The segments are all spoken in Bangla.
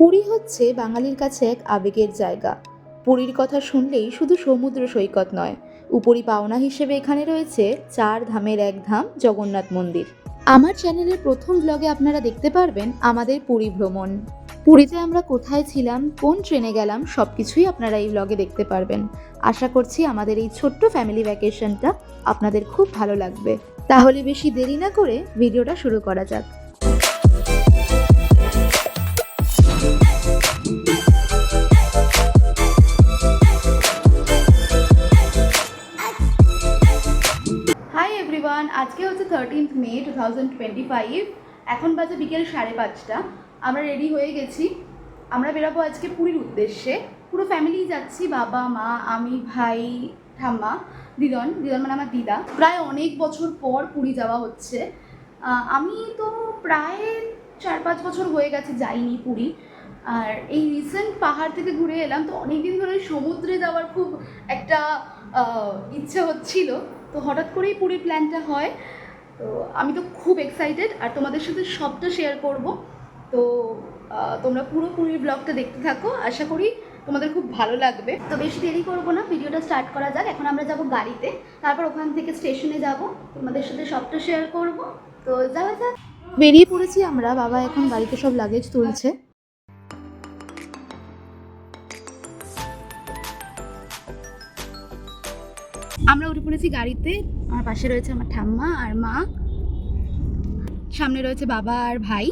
পুরী হচ্ছে বাঙালির কাছে এক আবেগের জায়গা। পুরীর কথা শুনলেই শুধু সমুদ্র সৈকত নয়, উপরি পাওনা হিসেবে এখানে রয়েছে চার ধামের এক ধাম জগন্নাথ মন্দির। আমার চ্যানেলের প্রথম ব্লগে আপনারা দেখতে পারবেন আমাদের পুরী ভ্রমণ। পুরীতে আমরা কোথায় ছিলাম, কোন ট্রেনে গেলাম সব কিছুই আপনারা এই ব্লগে দেখতে পারবেন। আশা করছি আমাদের এই ছোট্ট ফ্যামিলি ভ্যাকেশনটা আপনাদের খুব ভালো লাগবে। তাহলে বেশি দেরি না করে ভিডিওটা শুরু করা যাক। টু থাউজেন্ড টোয়েন্টি ফাইভ এখন বাজে বিকেল সাড়ে পাঁচটা। আমরা রেডি হয়ে গেছি। আমরা বেরোবো আজকে পুরীর উদ্দেশ্যে। পুরো ফ্যামিলি যাচ্ছি, বাবা, মা, আমি, ভাই, ঠাম্মা, দিদন। দিদন মানে আমার দিদা। প্রায় অনেক বছর পর পুরী যাওয়া হচ্ছে। আমি তো প্রায় চার পাঁচ বছর হয়ে গেছে যাইনি পুরী। আর এই রিসেন্ট পাহাড় থেকে ঘুরে এলাম তো অনেকদিন ধরে সমুদ্রে যাওয়ার খুব একটা ইচ্ছে হচ্ছিল। তো হঠাৎ করেই পুরীর প্ল্যানটা হয়। তো আমি তো খুব এক্সাইটেড আর তোমাদের সাথে সবটা শেয়ার করব। তো তোমরা পুরোপুরি ব্লগটা দেখতে থাকো। আশা করি তোমাদের খুব ভালো লাগবে। তো বেশি দেরি করব না, ভিডিওটা স্টার্ট করা যাক। এখন আমরা যাব গাড়িতে। তারপর ওখান থেকে স্টেশনে যাব। তোমাদের সাথে সবটা শেয়ার করব। তো যাওয়া যাক। বেরিয়ে পড়েছি আমরা। বাবা এখন গাড়িতে সব লাগেজ তুলছে। আমরা উঠে পড়েছি গাড়িতে। আমার পাশে রয়েছে আমার ঠাম্মা আর মা। সামনে রয়েছে বাবা আর ভাই।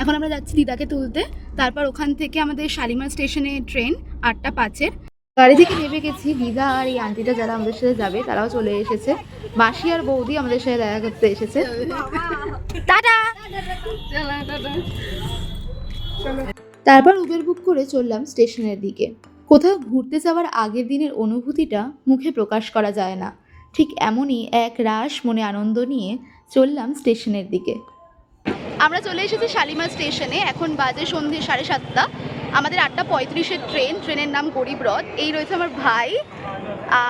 এখন আমরা যাচ্ছি দিদাকে তুলতে। তারপর ওখান থেকে আমাদের শালিমার স্টেশনে ট্রেন আটটা পাঁচের। গাড়ি থেকে নেমে গেছি। দিদা আর এই আন্টিটা যারা আমাদের সাথে যাবে, তারাও চলে এসেছে। মাসি আর বৌদি আমাদের সাথে দেখা করতে এসেছে। টাটা! তারপর উবের বুক করে চললাম স্টেশনের দিকে। কোথাও ঘুরতে যাওয়ার আগের দিনের অনুভূতিটা মুখে প্রকাশ করা যায় না। ঠিক এমনই এক রাস মনে আনন্দ নিয়ে চললাম স্টেশনের দিকে। আমরা চলে এসেছি শালিমার স্টেশনে। এখন বাজে সন্ধে সাড়ে সাতটা। আমাদের আটটা পঁয়ত্রিশের ট্রেন। ট্রেনের নাম গরিবরথ এই রয়েছে আমার ভাই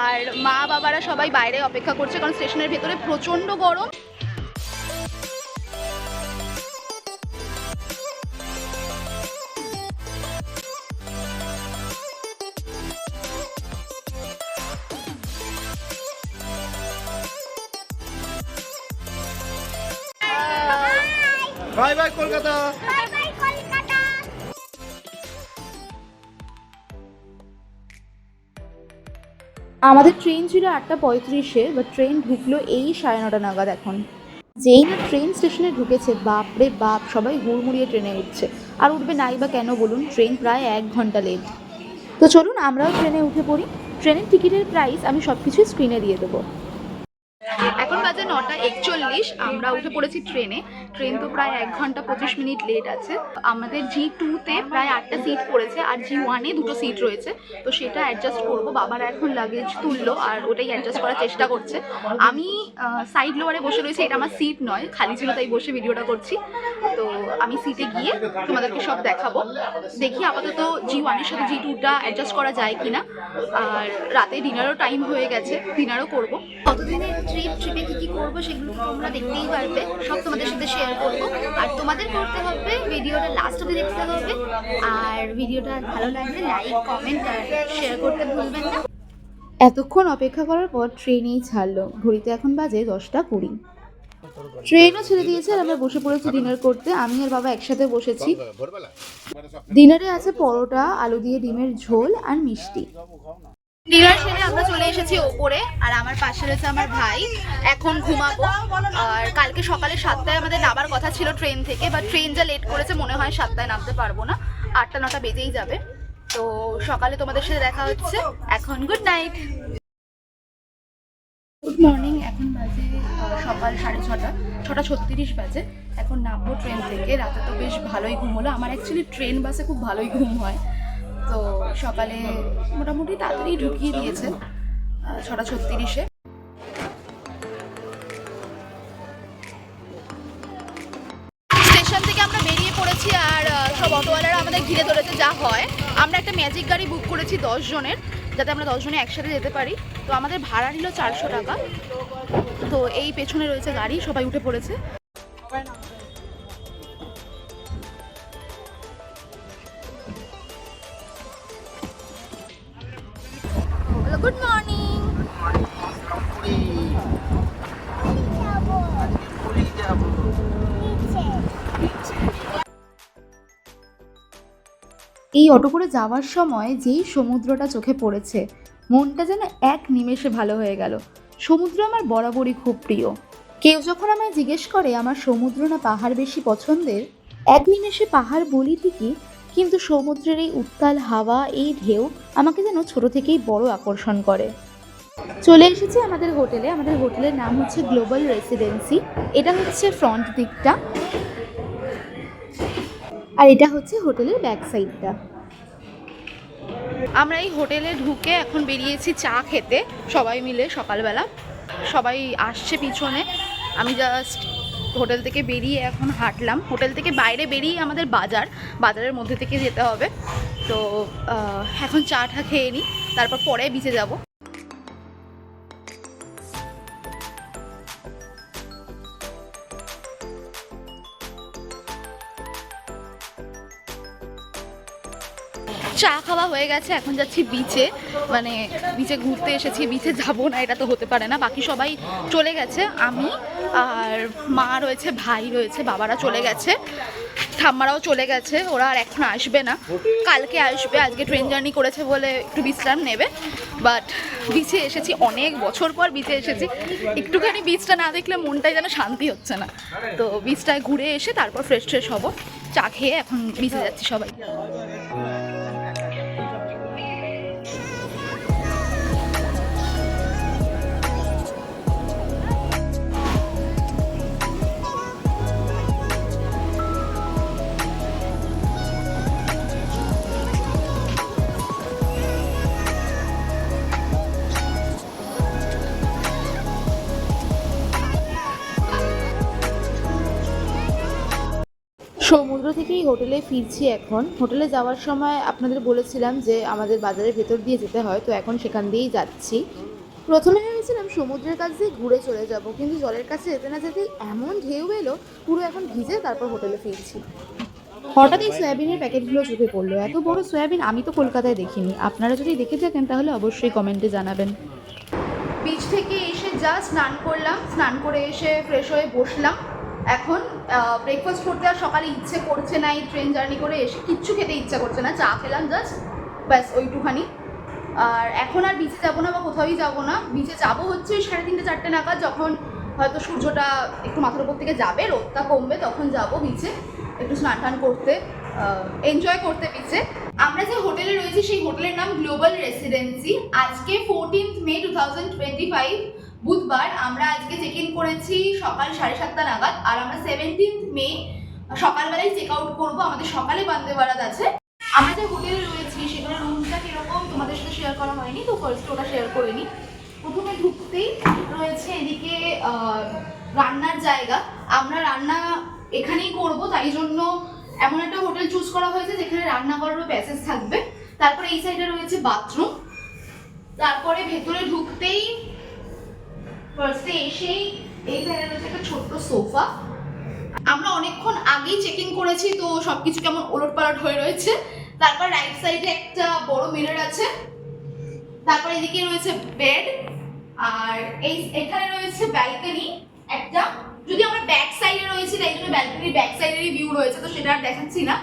আর মা বাবারা সবাই বাইরে অপেক্ষা করছে কারণ স্টেশনের ভেতরে প্রচণ্ড গরম। কলকাতা। আমাদের ট্রেন ছিল আটটা পঁয়ত্রিশে বা ট্রেন ঢুকলো এই সাড়ে নটা নাগাদ এখন। যেই না ট্রেন স্টেশনে ঢুকেছে, বাপরে বাপ, সবাই হুড়মুড়িয়ে ট্রেনে উঠছে। আর উঠবে নাই বা কেন বলুন ট্রেন প্রায় এক ঘণ্টা লেট তো চলুন আমরাও ট্রেনে উঠে পড়ি। ট্রেনের টিকিটের প্রাইস আমি সব কিছুই স্ক্রিনে দিয়ে দেবো। বাজে নটা একচল্লিশ, আমরা উঠে পড়েছি ট্রেনে। ট্রেন তো প্রায় এক ঘণ্টা পঁচিশ মিনিট লেট আছে। আমাদের জি টুতে প্রায় আটটা সিট পড়েছে আর জি ওয়ানে দুটো সিট রয়েছে। তো সেটা অ্যাডজাস্ট করব। বাবার এখন লাগেজ তুললো আর ওটাই অ্যাডজাস্ট করার চেষ্টা করছে। আমি সাইড লোয়ারে বসে রয়েছি, এটা আমার সিট নয়। খালি ছিল তাই বসে ভিডিওটা করছি। তো আমি সিটে গিয়ে তোমাদেরকে সব দেখাবো। দেখি আপাতত জি ওয়ানের সাথে জি টুটা অ্যাডজাস্ট করা যায় কিনা। আর রাতে ডিনারও টাইম হয়ে গেছে। ডিনারও করব। কতদিনের ট্রিপ ট্রিপে কী কী করব সেগুলো তো তোমরা দেখতেই পারবে। সব তোমাদের সাথে শেয়ার করব। আর তোমাদের করতে হবে ভিডিওটা লাস্ট অবধি দেখতে হবে। আর ভিডিওটা ভালো লাগলে লাইক কমেন্ট আর শেয়ার করতে ভুলবেন না। এতক্ষণ অপেক্ষা করার পর ট্রেনেই ছাড়লো। ঘড়িতে এখন বাজে দশটা কুড়ি। ট্রেনও ছেড়ে দিয়েছে আর আমরা বসে পড়েছি ডিনার করতে। আমি আর বাবা একসাথে বসেছি। ডিনারে আছে পরোটা আলু দিয়ে ডিমের ঝোল আর মিষ্টি। ডিনার সেরে আমরা চলে এসেছি ওপরে, আর আমার পাশে রয়েছে আমার ভাই। এখন ঘুমাবো। আর কালকে সকালে সাতটায় আমাদের নামার কথা ছিল ট্রেন থেকে বা ট্রেন যা লেট করেছে মনে হয় সাতটায় নামতে পারব না। আটটা, নটা বেজেই যাবে। তো সকালে তোমাদের সাথে দেখা হচ্ছে। এখন গুড নাইট গুড মর্নিং এখন বাজে সকাল সাড়ে ছটা। ছটা ছত্রিশ বাজে। এখন নামবো ট্রেন থেকে। রাতে তো বেশ ভালোই ঘুম হলো। আমার অ্যাকচুয়ালি ট্রেন বাসে খুব ভালোই ঘুম হয়। তো সকালে মোটামুটি তাড়াতাড়ি ঢুকিয়ে দিয়েছে ছটা ছত্রিশে। স্টেশন থেকে আমরা বেরিয়ে পড়েছি আর সব অটোওয়ালারা আমাদের ঘিরে ধরেছে যা হয়। আমরা একটা ম্যাজিক গাড়ি বুক করেছি জনের, যাতে আমরা দশ জনে একসাথে যেতে পারি। তো আমাদের ভাড়া নিল চারশো টাকা। তো এই পেছনে রয়েছে গাড়ি, সবাই উঠে পড়েছে। এই অটো করে যাওয়ার সময় যেই সমুদ্রটা চোখে পড়েছে, মনটা যেন এক নিমেষে ভালো হয়ে গেল। সমুদ্র আমার বরাবরই খুব প্রিয়। কেউ যখন আমায় জিজ্ঞেস করে, আমার সমুদ্র না পাহাড় বেশি পছন্দের? এক নিমেষে পাহাড় বলি ঠিকই, কিন্তু সমুদ্রের এই উত্তাল হাওয়া, এই ঢেউ আমাকে যেন ছোট থেকেই বড় আকর্ষণ করে। চলে এসেছি আমাদের হোটেলে। আমাদের হোটেলের নাম হচ্ছে গ্লোবাল রেসিডেন্সি। এটা হচ্ছে ফ্রন্ট দিকটা। আর এটা হচ্ছে হোটেলের ব্যাক সাইডটা আমরা এই হোটেলে ঢুকে এখন বেরিয়েছি চা খেতে, সবাই মিলে সকালবেলা। সবাই আসছে পিছনে। আমি জাস্ট হোটেল থেকে বেরিয়ে এখন হাঁটলাম। হোটেল থেকে বাইরে বেরিয়ে আমাদের বাজার, বাজারের মধ্যে থেকে যেতে হবে। তো এখন চাটা খেয়ে নিই তারপর পরে বিচে যাব। খাওয়া হয়ে গেছে, এখন যাচ্ছি বিচে মানে বিচে ঘুরতে এসেছি বিচে যাব না, এটা তো হতে পারে না। বাকি সবাই চলে গেছে, আমি আর মা রয়েছে, ভাই রয়েছে, বাবারা চলে গেছে। ঠাম্মারাও চলে গেছে, ওরা আর এখন আসবে না। কালকে আসবে, আজকে ট্রেন জার্নি করেছে বলে একটু বিশ্রাম নেবে। বাট বিচে এসেছি, অনেক বছর পর বিচে এসেছি। একটুখানি বিচটা না দেখলে মনটাই যেন শান্তি হচ্ছে না। তো বিচটায় ঘুরে এসে তারপর ফ্রেশ ফ্রেশ হব। চা খেয়ে এখন বিচে যাচ্ছি সবাই। থেকেই হোটেলে ফিরছি এখন। হোটেলে যাওয়ার সময় আপনাদের বলেছিলাম যে আমাদের বাজারের ভেতর দিয়ে যেতে হয়, তো এখন সেখান দিয়েই যাচ্ছি। প্রথমে ভেবেছিলাম সমুদ্রের কাছ দিয়ে ঘুরে চলে যাব, কিন্তু জলের কাছে যেতে না যেতেই এমন ঢেউ এলো, পুরো এখন ভিজে তারপর হোটেলে ফিরছি। হঠাৎ এই সয়াবিনের প্যাকেটগুলো চোখে পড়ল। এত বড় সয়াবিন আমি তো কলকাতায় দেখিনি। আপনারা যদি দেখে থাকেন তাহলে অবশ্যই কমেন্টে জানাবেন। বিচ থেকে এসে যা স্নান করলাম, স্নান করে এসে ফ্রেশ হয়ে বসলাম। এখন ব্রেকফাস্ট করতে আর সকালে ইচ্ছে করছে না এই ট্রেন জার্নি করে এসে, কিচ্ছু খেতে ইচ্ছা করছে না, চা খেলাম জাস্ট ব্যাস ওইটুখানি। আর এখন আর বিচে যাব না বা কোথাওই যাব না। বিচে যাব হচ্ছে ওই সাড়ে তিনটে, চারটে নাগাদ, যখন হয়তো সূর্যটা একটু মাথার উপর থেকে যাবে, রোদটা কমবে, তখন যাব বিচে একটু স্নান টান করতে এনজয় করতে বিচে আমরা যে হোটেলে রয়েছি, সেই হোটেলের নাম গ্লোবাল রেসিডেন্সি আজকে fourteenth May two thousand twenty five বুধবার আমরা আজকে চেক ইন করেছি সকাল সাড়ে সাতটা নাগাদ, আর আমরা সেভেন্টিন্থ মে সকালবেলায় চেক আউট করব। আমাদের সকালে বান্দে বারাত আছে। আমরা যে হোটেলে রয়েছি, সেখানে রুমটা কীরকম তোমাদের সাথে শেয়ার করা হয়নি, তো ফার্স্ট ওটা শেয়ার করে নিই প্রথমে ঢুকতেই রয়েছে এদিকে রান্নার জায়গা। আমরা রান্না এখানেই করব, তাই জন্য এমন একটা হোটেল চুজ করা হয়েছে, যেখানে রান্না করারও প্যাসেজ থাকবে। তারপরে এই সাইডে রয়েছে বাথরুম তারপরে ভেতরে ঢুকতেই ফার্স্টে এসেই এই সাইডে রয়েছে একটা ছোট্ট সোফা। আমরা অনেকক্ষণ আগেই চেকিং করেছি, তো সবকিছু কেমন ওলট পালট হয়ে রয়েছে। তারপর রাইট সাইডে একটা বড় মিরর আছে। তারপর এদিকে রয়েছে বেড আর এই এখানে রয়েছে ব্যালকনি একটা, যদি আমরা ব্যাক সাইডে রয়েছে, তাই জন্য ব্যালকনির ব্যাক সাইডেরই ভিউ রয়েছে, তো সেটা আর দেখাচ্ছি না।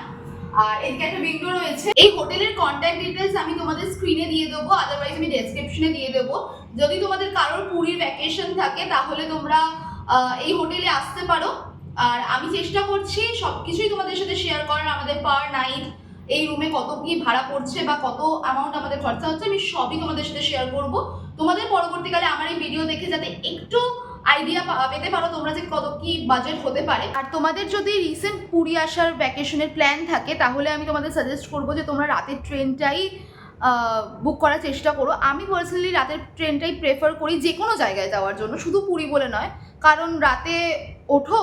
আর এদিকে একটা উইন্ডো রয়েছে। এই হোটেলের কন্ট্যাক্ট ডিটেলস আমি তোমাদের স্ক্রিনে দিয়ে দেবো আদারওয়াইজ আমি ডেসক্রিপশনে দিয়ে দেবো। যদি তোমাদের কারোর পুরীর ভ্যাকেশন থাকে, তাহলে তোমরা এই হোটেলে আসতে পারো। আর আমি চেষ্টা করছি সব কিছুই তোমাদের সাথে শেয়ার করার, আমাদের পার নাইট এই রুমে কত কি ভাড়া পড়ছে বা কত অ্যামাউন্ট আমাদের খরচা হচ্ছে, আমি সবই তোমাদের সাথে শেয়ার করব। তোমাদের পরবর্তীকালে আমার এই ভিডিও দেখে যাতে একটু আইডিয়া পেতে পারো, তোমরা যে কত কি বাজেট হতে পারে। আর তোমাদের যদি রিসেন্ট পুরী আসার ভ্যাকেশনের প্ল্যান থাকে, তাহলে আমি তোমাদের সাজেস্ট করব যে তোমরা রাতের ট্রেনটাই বুক করার চেষ্টা করো। আমি পার্সোনালি রাতের ট্রেনটাই প্রেফার করি যে কোনো জায়গায় যাওয়ার জন্য, শুধু পুরী বলে নয়। কারণ রাতে ওঠো,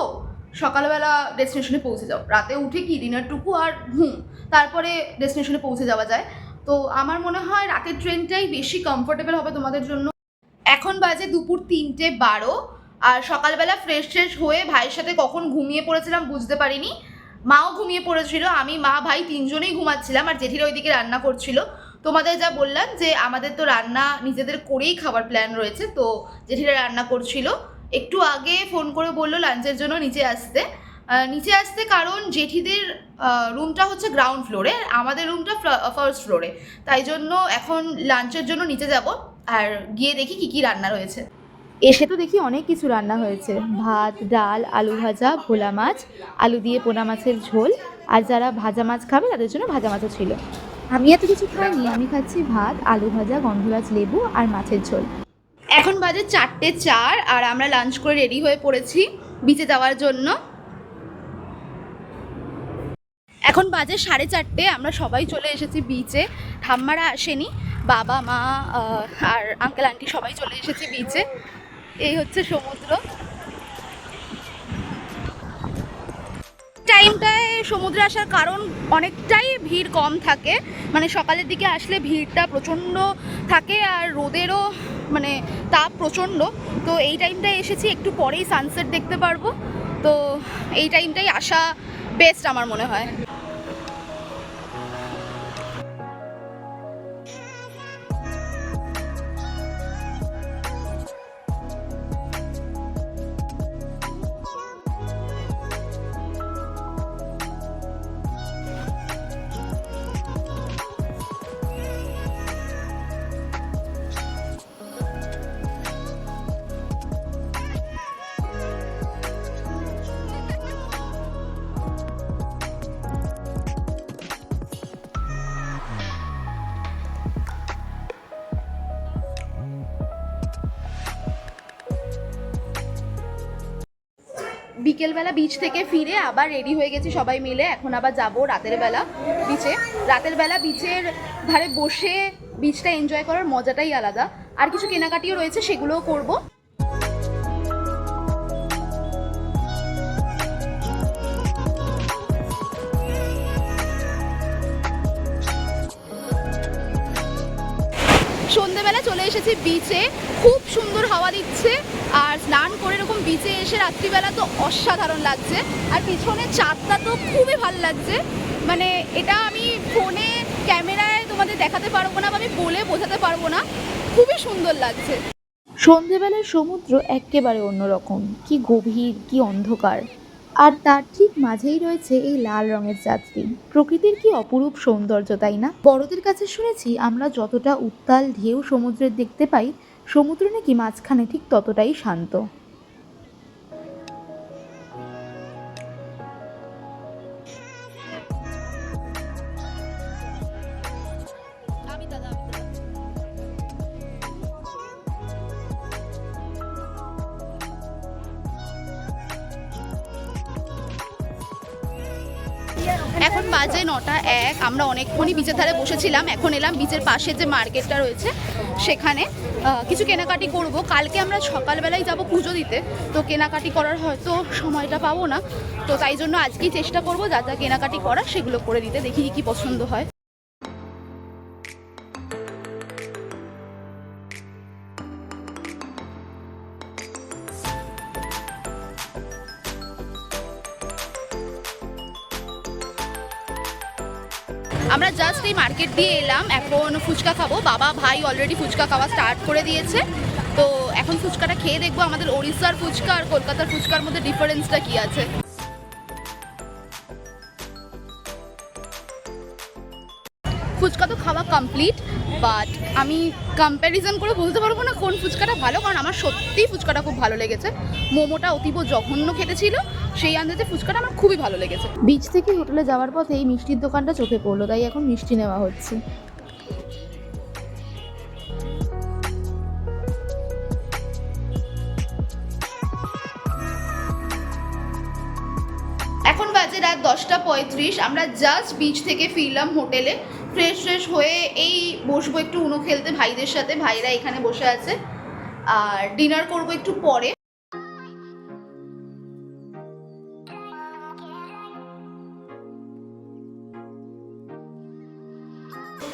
সকালবেলা ডেস্টিনেশনে পৌঁছে যাও। রাতে উঠে কি ডিনারটুকু আর ঘুম, তারপরে ডেস্টিনেশনে পৌঁছে যাওয়া যায়। তো আমার মনে হয় রাতের ট্রেনটাই বেশি কমফোর্টেবল হবে তোমাদের জন্য। এখন বাজে দুপুর তিনটে বারো। আর সকালবেলা ফ্রেশ ট্রেশ হয়ে ভাইয়ের সাথে কখন ঘুমিয়ে পড়েছিলাম বুঝতে পারিনি। মাও ঘুমিয়ে পড়েছিল, আমি, মা, ভাই তিনজনেই ঘুমাচ্ছিলাম আর জেঠিরা ওইদিকে রান্না করছিল। তোমাদের যা বললাম যে আমাদের তো রান্না নিজেদের করেই খাবার প্ল্যান রয়েছে, তো জেঠিরা রান্না করছিল। একটু আগে ফোন করে বলল লাঞ্চের জন্য নিচে আসতে। নিচে আসতে কারণ জেঠিদের রুমটা হচ্ছে গ্রাউন্ড ফ্লোরে আমাদের রুমটা ফার্স্ট ফ্লোরে তাই জন্য এখন লাঞ্চের জন্য নিচে যাব, আর গিয়ে দেখি কি কি রান্না রয়েছে। এসে তো দেখি অনেক কিছু রান্না হয়েছে। ভাত, ডাল, আলু ভাজা, ভোলা মাছ, আলু দিয়ে পোনা মাছের ঝোল। আর যারা ভাজা মাছ খাবে, তাদের জন্য ভাজা মাছও ছিল। আমি এত কিছু খাইনি, আমি খাচ্ছি ভাত, আলু ভাজা, গন্ধরাজ লেবু আর মাছের ঝোল। এখন বাজে চারটে চার, আর আমরা লাঞ্চ করে রেডি হয়ে পড়েছি বিচে যাওয়ার জন্য। এখন বাজে সাড়ে চারটে, আমরা সবাই চলে এসেছি বিচে ঠাম্মারা আসেনি, বাবা, মা আর আঙ্কেল আন্টি সবাই চলে এসেছে বিচে এই হচ্ছে সমুদ্র। টাইমটায় সমুদ্রে আসার কারণ অনেকটাই ভিড় কম থাকে। মানে সকালের দিকে আসলে ভিড়টা প্রচণ্ড থাকে আর রোদেরও মানে তাপ প্রচণ্ড। তো এই টাইমটায় এসেছি, একটু পরেই সানসেট দেখতে পারব। তো এই টাইমটাই আসা বেস্ট আমার মনে হয়। বিকেলবেলা বিচ থেকে ফিরে আবার রেডি হয়ে গেছি সবাই মিলে। এখন আবার যাব রাতের বেলা বিচে রাতের বেলা বিচের ধারে বসে বিচটা এনজয় করার মজাটাই আলাদা। আর কিছু কেনাকাটিও রয়েছে, সেগুলোও করব। এসেছি বিচে খুব সুন্দর হাওয়া দিচ্ছে। আর স্নান করে এরকম বিচে এসে রাত্রিবেলা তো অসাধারণ লাগছে। আর পিছনে চাঁদটা তো খুবই ভালো লাগছে। মানে এটা আমি ফোনে, ক্যামেরায় তোমাদের দেখাতে পারব না বা আমি বলে বোঝাতে পারব না। খুবই সুন্দর লাগছে। সন্ধেবেলার সমুদ্র একেবারে অন্যরকম। কি গভীর, কি অন্ধকার। আর তার ঠিক মাঝেই রয়েছে এই লাল রঙের যাত্রী। প্রকৃতির কি অপরূপ সৌন্দর্য, তাই না? বড়দের কাছে শুনেছি, আমরা যতটা উত্তাল ঢেউ সমুদ্রের দেখতে পাই, সমুদ্র নাকি মাঝখানে ঠিক ততটাই শান্ত। বাজে নটা এক, আমরা অনেকক্ষণই বিচের ধারে বসেছিলাম। এখন এলাম বিচের পাশে যে মার্কেটটা রয়েছে, সেখানে কিছু কেনাকাটি করব। কালকে আমরা সকালবেলায় যাব পুজো দিতে, তো কেনাকাটি করার হয়তো সময়টা পাবো না। তো তাই জন্য আজকেই চেষ্টা করব যা যা কেনাকাটি করার সেগুলো করে দিতে, দেখি কি পছন্দ হয়। মার্কেট দিয়ে এলাম। এখন ফুচকা খাব। বাবা, ভাই অলরেডি ফুচকা খাওয়া স্টার্ট করে দিয়েছে। তো এখন ফুচকাটা খেয়ে দেখব আমাদের ওড়িশার ফুচকা আর কলকাতার ফুচকার মধ্যে ডিফারেন্সটা কি আছে। ফুচকা তো খাওয়া কমপ্লিট বাট আমি কম্প্যারিজন করে বলতে পারব না কোন ফুচকাটা ভালো কারণ আমার সত্যিই ফুচকাটা খুব ভালো লেগেছে। মোমোটা অতীব জঘন্য খেতে ছিল সেই আন্দাজে ফুচকাটা আমার খুবই ভালো লেগেছে। বিচ থেকে হোটেলে যাওয়ার পথে এই মিষ্টির দোকানটা চোখে পড়ল তাই এখন মিষ্টি নেওয়া হচ্ছে। এখন বাজে রাত দশটা পঁয়ত্রিশ আমরা জাস্ট বিচ থেকে ফিরলাম হোটেলে। ফ্রেশ ফ্রেশ হয়ে এই বসবো একটু উনো খেলতে ভাইদের সাথে, ভাইরা এখানে বসে আছে। আর ডিনার করব একটু পরে।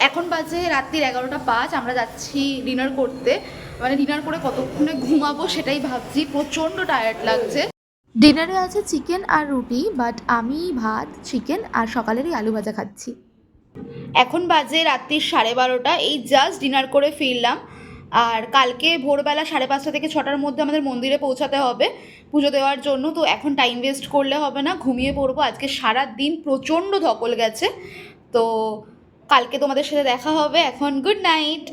এখন বাজে রাত্রির এগারোটা পাঁচ, আমরা যাচ্ছি ডিনার করতে। মানে ডিনার করে কতক্ষণে ঘুমাবো সেটাই ভাবছি, প্রচণ্ড টায়ার্ড লাগছে। ডিনারে আছে চিকেন আর রুটি বাট আমি ভাত চিকেন আর সকালেরই আলু ভাজা খাচ্ছি। এখন বাজে রাত্রির সাড়ে বারোটা। এই জাস্ট ডিনার করে ফিরলাম। আর কালকে ভোরবেলা সাড়ে পাঁচটা থেকে ছটার মধ্যে আমাদের মন্দিরে পৌঁছাতে হবে পুজো দেওয়ার জন্য। তো এখন টাইম ওয়েস্ট করলে হবে না, ঘুমিয়ে পড়ব। আজকে সারা দিন প্রচণ্ড ধকল গেছে। তো কালকে তোমাদের সাথে দেখা হবে। এখন গুড নাইট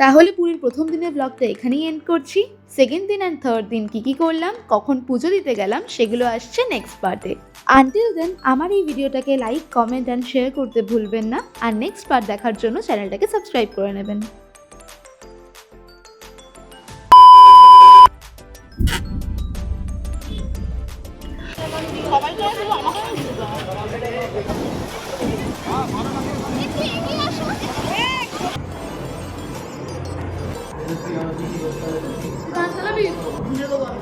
তাহলে পুরীর প্রথম দিনের ব্লগটা এখানেই এন্ড করছি। সেকেন্ড দিন অ্যান্ড থার্ড দিন কী কী করলাম, কখন পুজো দিতে গেলাম, সেগুলো আসছে নেক্সট পার্টে আনটিল দেন আমার এই ভিডিওটাকে লাইক কমেন্ট অ্যান্ড শেয়ার করতে ভুলবেন না। আর নেক্সট পার্ট দেখার জন্য চ্যানেলটাকে সাবস্ক্রাইব করে নেবেন। Tabii. Ne dolar?